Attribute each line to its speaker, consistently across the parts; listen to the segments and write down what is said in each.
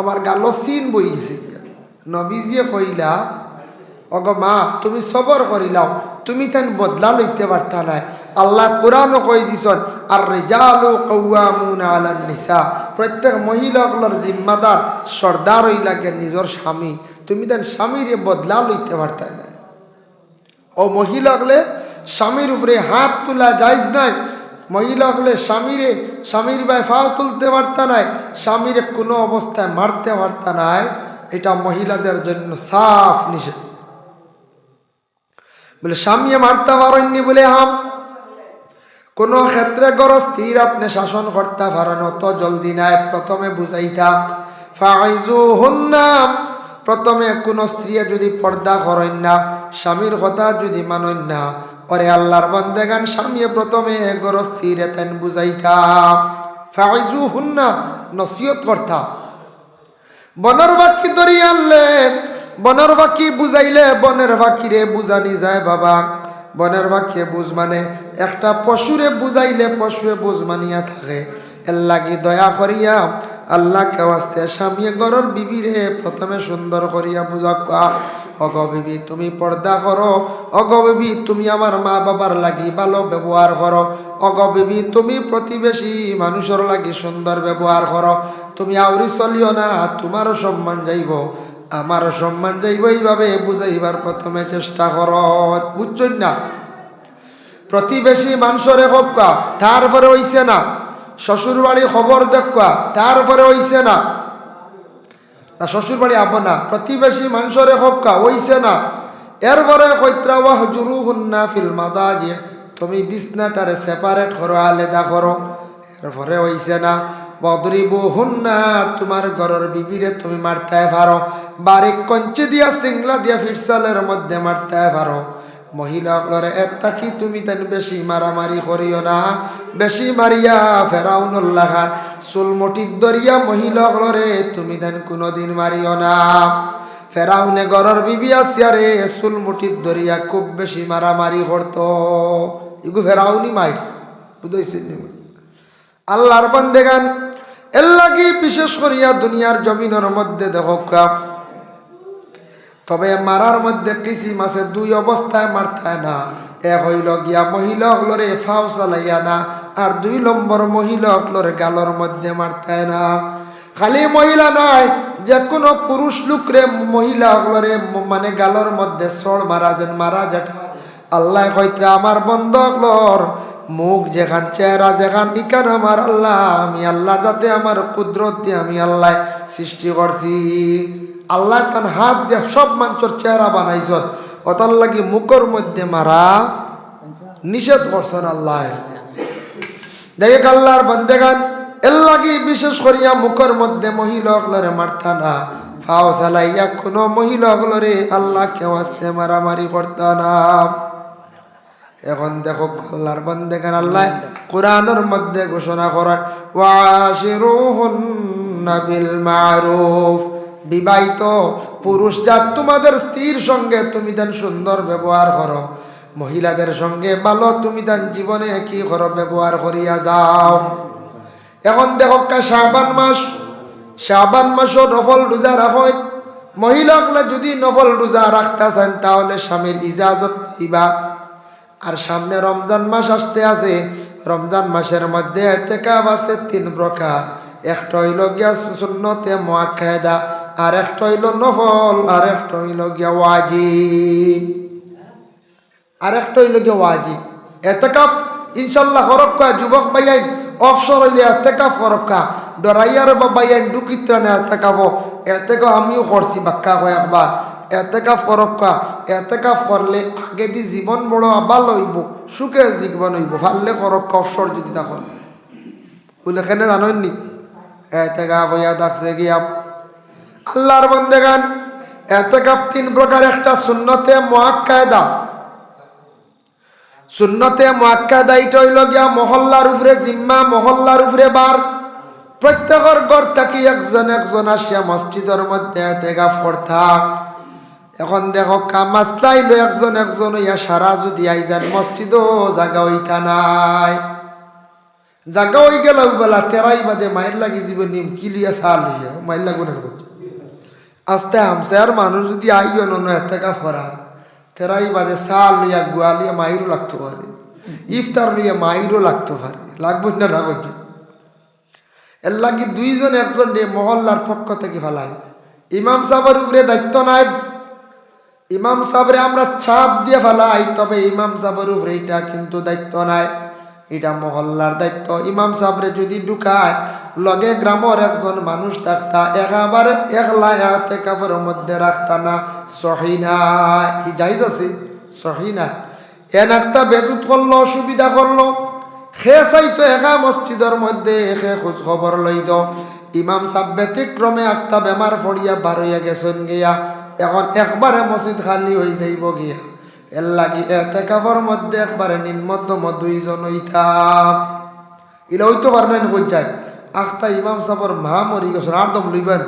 Speaker 1: আমার গালো সিন বই নবীজিয়ে কইলা, অগ মা, তুমি সবর করিলাও তুমি তেন বদলা লইতে পারতা নাই। আল্লাহ কোরআনও কই দিছন আর রেজালু কৌয়ামুন আলান নিসা প্রত্যেক মহিলাগুলোর জিম্মাদার সর্দার হই লাগে নিজের স্বামী। তুমি তেন স্বামীরে বদলা লইতে পারতা নাই। ও মহিলাগুলো স্বামীর উপরে হাত তোলা যাইজ নাই। মহিলাগুলো স্বামীরে, স্বামীর বাই ফাও তুলতে পারতা নাই, স্বামীরে কোনো অবস্থায় মারতে পারতা নাই, এটা মহিলাদের জন্য সাফ নিষেধ। বলে স্বামী মারতে পারেননি বলে হাম। কোন ক্ষেত্রে গড় স্থির আপনি শাসন করতে পারেন, অত জলদি নাই, প্রথমে বুঝাইতা ফাইজু হুন্নাম প্রথমে কোন স্ত্রী যদি পর্দা করেন না, স্বামীর কথা যদি মানেন না পরে আল্লাহর বন্দেগান স্বামী প্রথমে গড় স্থির এতেন বুঝাইতা ফাইজু হুন্না নসিয়ত করতা। বনের বাকি ধরি আনলে বনের বাকি বুঝাইলে বনের বাকিরে বুঝানি যায় বাবা। বনের বাক্যে বুঝ মানে একটা পশুরে বুঝাইলে পশুরে বুঝ মানিয়া থাকে। এর লাগি দয়া করিয়া আল্লাহ কেওয়াস্তে স্বামী গরর বিবিরে প্রথমে সুন্দর করিয়া বুঝা অগ বিবি, তুমি পর্দা করো। অগ বিবি, তুমি আমার মা বাবার লাগি ভালো ব্যবহার করো। অগ বিবি, তুমি প্রতিবেশী মানুষের লাগি সুন্দর ব্যবহার করো। তুমি আউরি চলিও না, তোমারও সম্মান যাইব। আমারও সম্মান যাইব, এইভাবে বুঝাইবার প্রথমে চেষ্টা কর, বুঝছেন না? প্রতিবেশী মানুষরে হকা তারপরে হইছে না। শ্বশুর বাড়ি খবর দেখা তারপরে হইছে না। না শ্বশুর বাড়ি আব না, প্রতিবেশী মানুষরে হকা হইছে না। এরপরে কৈত্রা ওয়াহ জুরু হুন্না ফিল যে তুমি বিছনাটারে সেপারেট করো, আলাদা করো। এরপরে হইছে না বদরিবু হুন্না তোমার ঘরের বিবিরে তুমি মারতে পারো। বারিক কঞ্চি দিয়া, সিংলা দিয়া, ফিরসালের মধ্যে মারতে পারো। মহিলাগুলোর একটা কি তুমি তেন বেশি মারামারি করিও না? বেশি মারিয়া ফেরাউনুল্লাহ খান চুলমটির দরিয়া মহিলাগুলোরে তুমি তেন কোনোদিন মারিও না। ফেরাউনে গরর বিবি আসিয়ারে চুলমুটির দরিয়া খুব বেশি মারামারি করতো। এগু ফেরাউনি মাই বুঝেছি আল্লাহর বান্দেগান এর লাগি বিশেষ করিয়া দুনিয়ার জমিনের মধ্যে দেখো তবে মারার মধ্যে কৃষি মাসে দুই অবস্থায় মারতায় না। এক হইল গিয়া মহিলা হলরে ফাও চালাইয়া না আর দুই নম্বর মহিলা হলরে গালর মধ্যে মারতায় না। খালি মহিলা নয় যে কোনো পুরুষ লোকরে মহিলা হলরে মানে গালর মধ্যে সর মারা যেন মারা যেটা। আল্লাহ কইত্রা আমার বন্ধ হলর মুখ যেখান চেহারা যেখান ইকান আমার আল্লাহ, আমি আল্লাহ যাতে আমার কুদরত দিয়ে আমি আল্লাহ সৃষ্টি করছি। আল্লাহ তার হাত দিয়ে সব মানুষের চেহারা বানাইছ ওটার লাগি মুখর মধ্যে মারা নিষেধ করছেন আল্লাহ। দেখ আল্লাহর বন্দেগান, এর বিশেষ করিয়া মুখর মধ্যে মহিলা মারতা না। ফাও চালাইয়া কোনো মহিলা হলরে আল্লাহ কেউ আসতে মারামারি করতা না। এখন দেখো আল্লাহর বন্দেগান আল্লাহ কোরআনের মধ্যে ঘোষণা করেন, ওয়াশিরুহুন্না বিল মারুফ। বিবাহিত পুরুষ যার তোমাদের স্ত্রীর সঙ্গে তুমি দেন সুন্দর ব্যবহার করো। মহিলাদের সঙ্গে ভালো তুমি তার জীবনে কি করো ব্যবহার করিয়া যাও? এখন দেখো শাহবান মাস শাহবান মাসও নফল রোজা রাখো মহিলাগুলা যদি নফল রোজা রাখতে চান তাহলে স্বামীর ইজাজত দিবা আর সামনে রমজান মাস আসতে আছে, রমজান মাসের মধ্যে এতেকাব আছে তিন প্রকার। একটা হইল গিয়া সুন্নতে মোয়াক্কায়দা আর একটা হইল নহল আর একটা হইল গিয়া ওয়াজিব। আর একটা হইল গিয়া ওয়াজিব। এতেকাপ, ইনশাল্লাহ হরক্কা, যুবক বাইয়াই অফসর হইলে এতেকাপ হরক্কা। ডরাইয়ার বা বাইয়াই ডুকিত্রানে এতেকাপ এতেকা আমিও করছি, বাক্কা কয়েকবার এতেকাফ করক্কা এতেকাফ করলে আগে দি জীবন বড় আবার লইব সুখে জীবন হইব ভাললে করক্কা অফসর যদি তখন বলে কেন জানেননি? এতেকাফ হইয়া ডাকছে গিয়া আল্লাহর বন্দেগান, এতেকাপ তিন প্রকার, একটা শূন্যতে মহাক্কায়দা শূন্যতে মহাক্কায়দা এটা হইল গিয়া মহল্লার উপরে জিম্মা, মহল্লার উপরে বার। প্রত্যেকের ঘর থাকি একজন একজন আসিয়া মসজিদের মধ্যে এতেকাফ করতাম এখন দেখো কামাস্তাইলো একজন একজন ইয়া সারা যদি আইজান মসজিদও জাগা হইতা নাই। জাগা হয়ে গেল বেলা তেরাই বাদে মায়ের লাগি জীবন নিয়ম কিলিয়া সাল হইয়া? মায়ের না আস্তে হামসে আর মানুষ যদি আইও নন এতেকা ফরা। তেরাই বাদে সাল লইয়া গুয়া লইয়া মাইরও লাগতে পারে ইফতার লইয়া মাইরও লাগতে পারে লাগবো না না এর লাগি দুইজন একজন দিয়ে মহল্লার পক্ষ থেকে ফেলায় ইমাম সাহেবের উপরে দায়িত্ব নাই ইমাম সাহেবরে আমরা চাপ দিয়ে ফেলাই তবে ইমাম সাহেবের উপরে এটা কিন্তু দায়িত্ব নাই এটা মহল্লার দায়িত্ব। ইমাম সাহেবরে যদি ঢুকায়, লগে গ্রামের একজন মানুষ থাকতা, একেবারে একলা এতে কাপড়ের মধ্যে রাখতা না। সহি নাই যাইজ আছে? সহি নাই এন একটা বেজুত করল, অসুবিধা করল। সে চাইতো একা মসজিদের মধ্যে সে খোঁজ খবর লইদ ইমাম সাহেব ব্যতিক্রমে একটা বেমার পড়িয়া বার গেছেন গিয়া। এখন একবারে মসজিদ খালি হয়ে যাইব গিয়া। এর লাগি এতে কাপড় মধ্যে একবারে নিম্নতম দুইজন হইতাম। ইলা হইতে পার না বুঝায় আখতা ইমাম সাহেবর মা মরি গেছেন, আর দম লইবেন।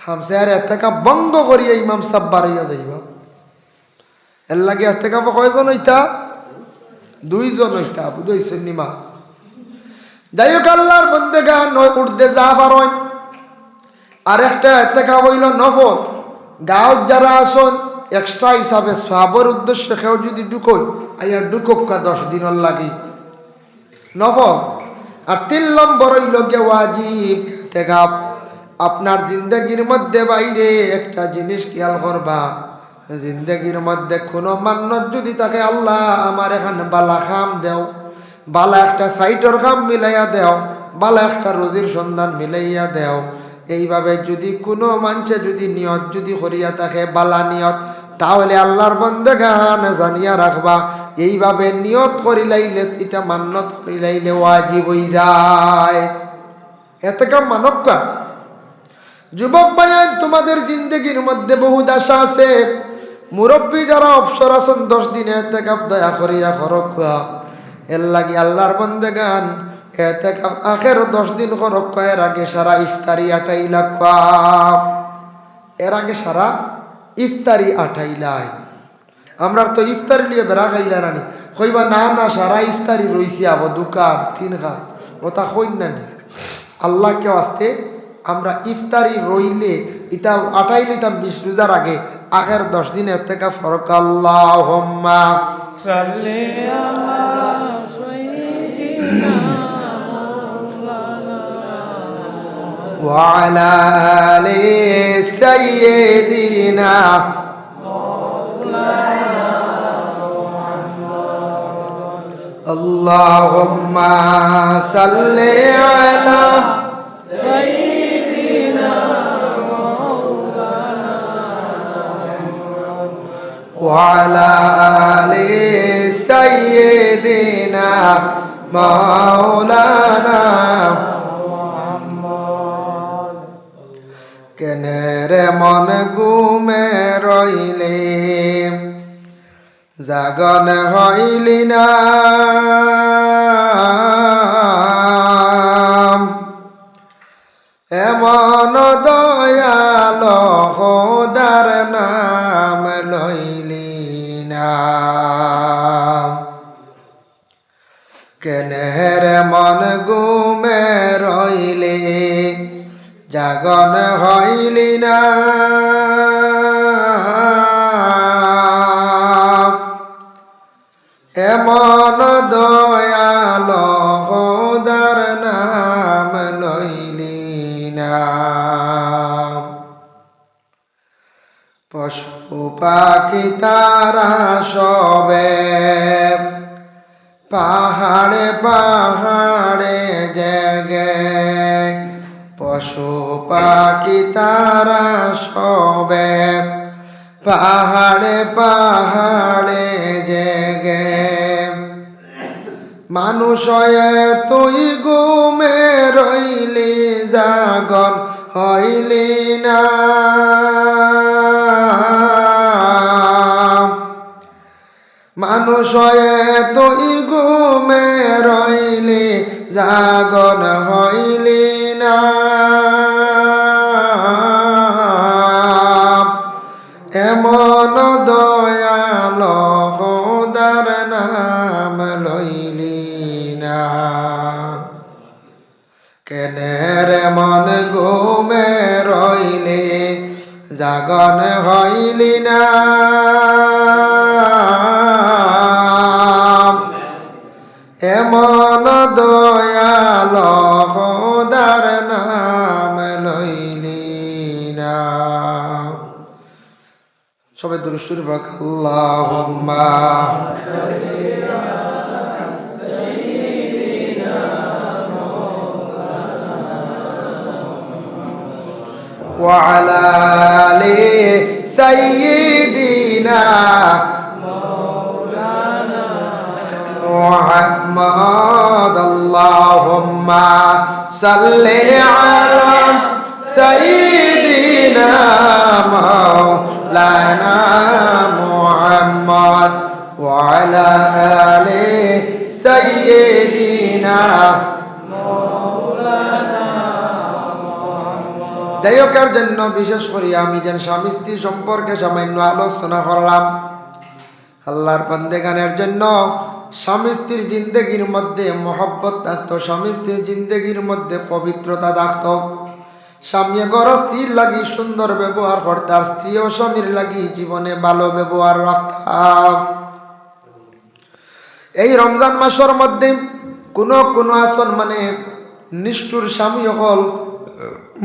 Speaker 1: হামসে আর এতে কাপ বঙ্গ করিয়া ইমাম সাহেব বার হইয়া যাইব। এর লাগে এতে কাপ কয়জন হইতা? দুইজন হইতা বুঝাইছেন নিমা যাই হোক আল্লাহর বন্দে গান উঠতে যা পারয় আর একটা এতেকা হইল নফর গাঁৱত যারা আসন এক্সট্রা হিসাবে সবের উদ্দেশ্যে কেউ যদি ঢুকোই আইয়া ঢুকক দশ দিনের লাগি। নফর আর তিন নম্বর হইল গে ওয়াজিব এতেকাপ আপনার জিন্দগির মধ্যে বাইরে একটা জিনিস খেয়াল করবা। জিন্দগির মধ্যে কোনো মান্নত যদি তাকে আল্লাহ আমার এখানে বালা খাম দেও, বালা একটা সাইটর কাম মিলাইয়া দেও, বালা একটা রোজির সন্ধান মিলাইয়া দেও। এইভাবে যদি কোনো মানুষে যদি নিয়ত যদি করিয়া থাকে, বালা নিয়ত তাহলে আল্লাহর বন্দে গান জানিয়া রাখবা। এইভাবে নিয়ত করিলাইলে, এটা মান্নত করিলাইলে ওয়াজিব হই যায়। এতে কাম মানব যুবক ভাইয়ান, তোমাদের জিন্দগির মধ্যে বহু আশা আছে। মুরব্বী যারা অবসর আছেন, দশ দিনে এতে কাপ দয়া করিয়া খরক এর লাগি আল্লাহর বন্দে গান এতে কাপ আখের দশ দিন খরক এর আগে সারা ইফতারি আটাইলা কাপ এর আগে সারা ইফতারি আঠাইলাই। আমরা তো ইফতারি লিয়ে বেড়া খাইলা রানি কইবা, না না, সারা ইফতারি রইছি আবো দোকান তিন খা ওটা কই না নি আল্লাহকে আসতে, আমরা ইফতারি রইলে ইটা আটাইলে ইতাম বিশ রোজার আগে, আগের দশ দিনের থেকে ফরক। আল্লাহ وعلى آل سيدنا اللهم صل على
Speaker 2: سيدنا
Speaker 1: وعلى آل سيدنا مولانا কেনেরে মন গুমে রইলে জাগন হইলি না। এমন দয়াল হোদার নাম লইলি না। কেনের মন গুমে রইলে জাগন হইলি না। এমন দয়াল হোদার নাম লইলি না। পশু পাখি তারা সবে পাখি তারা সবে পাহাড়ে পাহাড়ে জেগে। মানুষ তুই ঘুমে রইলি জাগন হইলি না। মানুষ তুই ঘুমে রইলি জাগন জাগন হইলি না। এমন দয়াল খোদার নাম লইলি না। সবাই দুরুশ্বর বাক আল্লাহুম্মা। وعلى آل سيدنا محمد اللهم صل على বিশেষ করে, আমি যেন স্বামী স্ত্রী সম্পর্কে সামান্য আলোচনা করলাম। আল্লাহর বন্দেগানের জন্য স্বামী স্ত্রীর জিন্দগির মধ্যে মহব্বত থাকতো, স্বামী স্ত্রীর জিন্দগির মধ্যে পবিত্রতা থাকতো। স্বামী গর স্ত্রীর লাগি সুন্দর ব্যবহার করতাম, স্ত্রী ও স্বামীর লাগি জীবনে ভালো ব্যবহার রাখতাম। এই রমজান মাসের মধ্যে কোনো কোনো আসন মানে নিষ্ঠুর স্বামী হল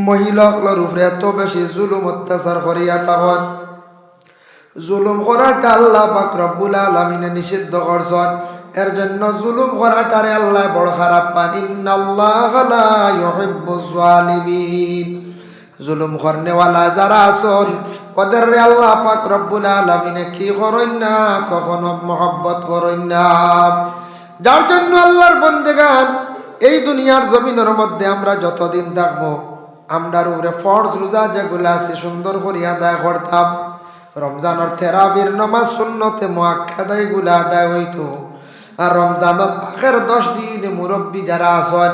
Speaker 1: মহিলাগুলোর উপরে এত বেশি জুলুম অত্যাচার করিয়া তখন জুলুম করাটা আল্লাহ পাক রব্বুল আলমিনে নিষিদ্ধ করছেন। এর জন্য জুলুম করাটারে আল্লাহ বড় খারাপ পান। ইন্নাল্লাহ লা ইউহিব্বুজ জুলুম করনেওয়ালা যারা আছেন ওদের রে আল্লাহ পাক রব্বুল আলমিনে কি করেন না, কখনো মহব্বত করেন না। যার জন্য আল্লাহর বন্দেগান এই দুনিয়ার জমিনের মধ্যে আমরা যতদিন থাকব, আমরা উপরে ফর্জ রোজা যেগুলো আছে সুন্দর করে আদায় করতাম। রমজানের থেরাবির নমাজ শূন্যতে মোয়াক্ষাদাই গুলা আদায় হইতো। আর রমজানত আখের দশ দিন মুরব্বী যারা আসন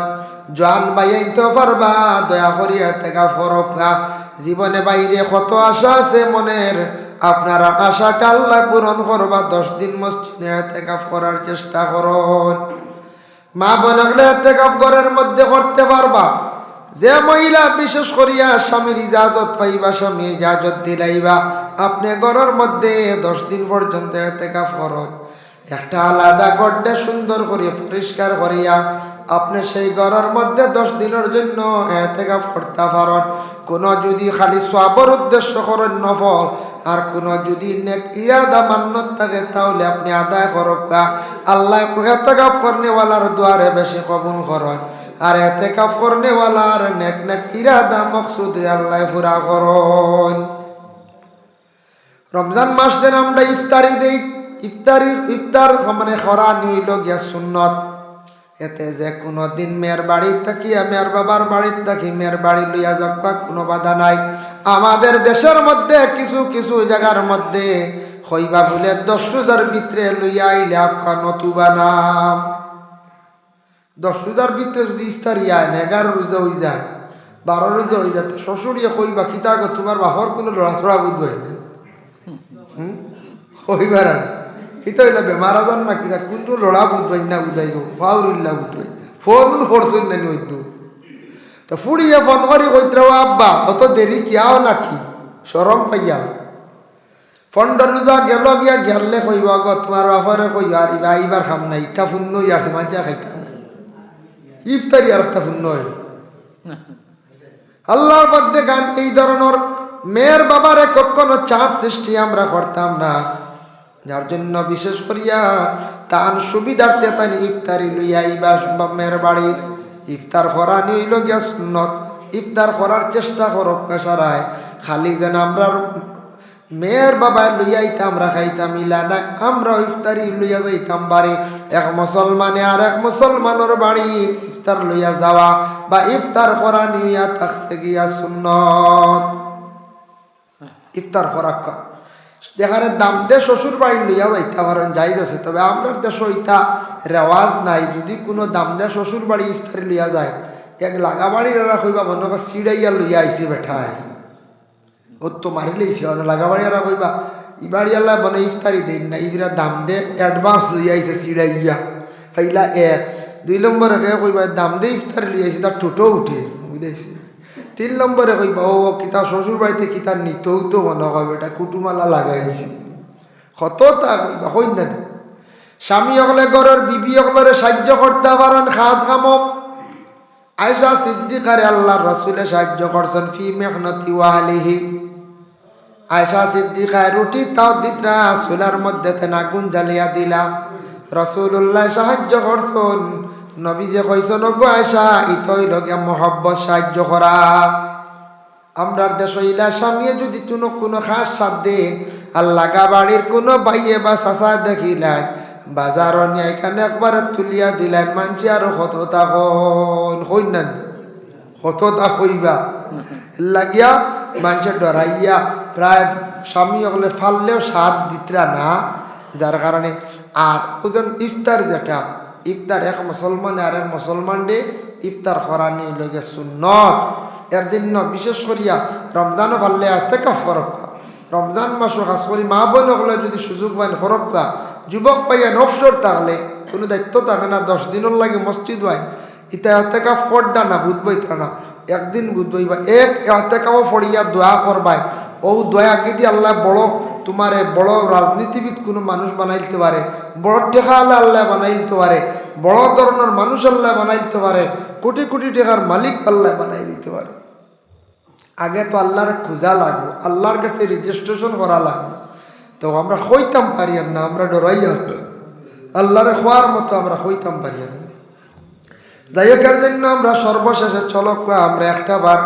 Speaker 1: জোয়ান বাইয়াইতে পারবা, দয়া করি থেকে ফরকা জীবনে বাইরে কত আশা আছে মনের, আপনারা আশাটা আল্লাহ পূরণ করবা, দশ দিন মসজিদে থেকে করার চেষ্টা করুন। মা বলে থেকে ঘরের মধ্যে করতে পারবা। যে মহিলা বিশেষ করিয়া স্বামীর ইজাজত পাইবা, স্বামী ইজাজত দিলাইবা, আপনি ঘরের মধ্যে দশ দিন পর্যন্ত এতেকা ফরজ একটা আলাদা গড্ডে সুন্দর করে পরিষ্কার করিয়া আপনি সেই ঘরের মধ্যে দশ দিনের জন্য এতেকা ফরতা পারেন কোনো যদি খালি সবর উদ্দেশ্য করেন নফল আর কোনো যদি ইরাদা মান্যত থাকে, তাহলে আপনি আদায় করবা আল্লাহ এতেকা করনেওয়ালার দুয়ারে বেশি কবুল করেন। আর এতে কাপ করনেওয়ালার নেক নেক ইরাদা মকসুদ আল্লাহ পুরা করন। রমজান মাস দিন আমরা ইফতারি দেই, ইফতারি, ইফতার মানে খরা নিইল গিয়া সুন্নত। এতে যে কোনো দিন মেয়ের বাড়ির থাকিয়া মেয়ের বাবার বাড়ির থাকি, মেয়ের বাড়ি লইয়া যাবা কোনো বাধা নাই। আমাদের দেশের মধ্যে, কিছু কিছু জায়গার মধ্যে হইবা বলে দশ রোজার ভিতরে লইয়া আইলে আপকা নতুবা নাম। দশ রোজার ভিতরে যদি ইফতারি আয় এগারো রোজা হয়ে যায়, বারো রোজা হয়ে যায় শ্বশুরিয়ে কইবা কিতা গো, তোমার বাহর কোনো লড়াচড়া বুঝবে কইবার কিতা হইলা, বেমার আজান না কিতা কোনটো লড়া বুঝবাই না বুঝাই গো ফাউরিল্লা বুঝবাই ফোন করছেন না হইতো তো ফুড়িয়ে ফোন করি কইত্রাও, আব্বা, অত দেরি কিয়াও নাকি? সরম পাইয়া? পনেরো রোজা গেল গিয়া গেলে কইবা গো তোমার বাপরে কইবা আর ইবা খাম না ইটা শূন্য ইয়াছে মাঝে খাইতা না। ইফতারি আর একটা হয় আল্লাহর মধ্যে গান এই ধরনের, মেয়ের বাবারে কখনো চাপ সৃষ্টি আমরা করতাম না। যার জন্য বিশেষ করিয়া তান সুবিধার্থে তান ইফতারি লইয়া ইবা মেয়ের বাড়ির ইফতার করা নিইল গিয়া সুন্নত। ইফতার করার চেষ্টা করক সারায় খালি যেন আমরা মেয়ের বাবা লইয়া আইতাম আমরা খাইতাম ইলা না আমরা ইফতারি লইয়া যাইতাম বাড়ি। এক মুসলমানে আর এক মুসলমানের বাড়ি ইফতার লইয়া যাওয়া বা ইফতার করা নিয়া থাকছে গিয়া সুন্নত। ইফতার করা যেখানে দাম দে শ্বশুর বাড়ি লইয়া যাইতে পারেন যাইজ আছে। তবে আপনার দেশ ইটা রেওয়াজ নাই, যদি কোনো দাম দে শ্বশুর বাড়ি ইফতারি লইয়া যায়, এক লাগা বাড়ির এরা কইবা মনে কর সিঁড়াইয়া লইয়া আইছে বেঠায়। ও তো মারি লইছে লাগা বাড়ি এরা কইবা ইবাড়ি আল্লাহ বলে ইফতারি দেন না, ইবিরা দাম দে অ্যাডভান্স লইয়া আইছে সিঁড়াইয়া। ফাইলা এক দুই নম্বর কইবা, দাম দে ইফতারি লইয়া আইছে, তার টোটো উঠে। বুঝাইছে তিন নম্বরে কইবা, ও কিতা শ্বশুর বাড়িতে কিতা নিতেও তো মনে হবে এটা কুটুমালা লাগাইছি কত তা হই না? স্বামী অকলে ঘরের, বিবি অকলরে সাহায্য করতে পারেন খাস কামক আয়সা সিদ্দিকারে আল্লাহ রসুলে সাহায্য করছেন, ফি মেহনতি ওয়ালিহি আয়সা সিদ্দিকায় রুটি তাও দিতরা, চুলার মধ্যে তেন আগুন জ্বালিয়া দিলা। রসুল্লাহ সাহায্য করছেন নবী যে কইসন গো আয়সা ইতই লগে মহব্বত, সাহায্য করা। আমরার দেশ ইলা স্বামীয়ে যদি কোনো কোনো খাস সাথ দে আর লাগা বাড়ির কোনো বাইয়ে বা চাচা দেখিলাই বাজার এখানে একবার তুলিয়া দিলেন, মানছি আরও তখন হই না কতটা কইবা লাগিয়া মানুষে ডরাইয়া প্রায় স্বামী হলে ফাললেও সাথ দিতরা না, যার কারণে আর ওজন ইফতার যেটা ইফতার এক মুসলমান আর এক মুসলমান ডে ইফতার করানি লগে সুন্নত। এর জন্য বিশেষ করিয়া রমজানও পারলে থেকে ফরক রমজান মাসও খাস করি, মা বোন হলে যদি সুযোগ পান ফরক যুবক পাইয়া নফসর থাকলে, কোনো দায়িত্ব থাকে না, দশ দিনের লাগে মসজিদ হয়। ইতা এতে থেকে ফড্ডা না, বুধ বইতা না। একদিন বুধ বইবা এক এতেকাও ফড়িয়া দোয়া করবাই ও দয়া যদি আল্লাহ বড় তোমারে বড় রাজনীতিবিদ কোনো মানুষ বানাইতে পারে, বড় টেকা আল্লাহ আল্লাহ বানাইতে পারে, বড় ধরনের মানুষ আল্লাহ বানাইতে পারে, কোটি কোটি টাকার মালিক আল্লাহ বানাই দিতে পারে। আগে তো আল্লাহর খোঁজা লাগবো, আল্লাহর কাছে রেজিস্ট্রেশন করা লাগবে। তো আমরা হইতাম পারি না, আমরা ডরাইয়া আল্লাহরে খোয়ার মতো আমরা হইতাম পারি না। যাই হোক জন্য আমরা সর্বশেষে চলক আমরা একটা বার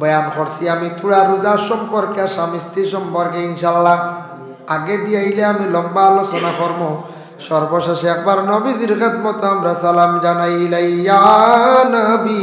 Speaker 1: বয়ান করছি, আমি থোড়া রোজা সম্পর্কে, স্বামী স্ত্রী সম্পর্কে ইনশাল্লাহ আগে দিয়ে আইলে আমি লম্বা আলোচনা করব। সর্বশেষে একবার নবীজির খেদমত আমরা সালাম জানাই, ইলাইয়া নবী।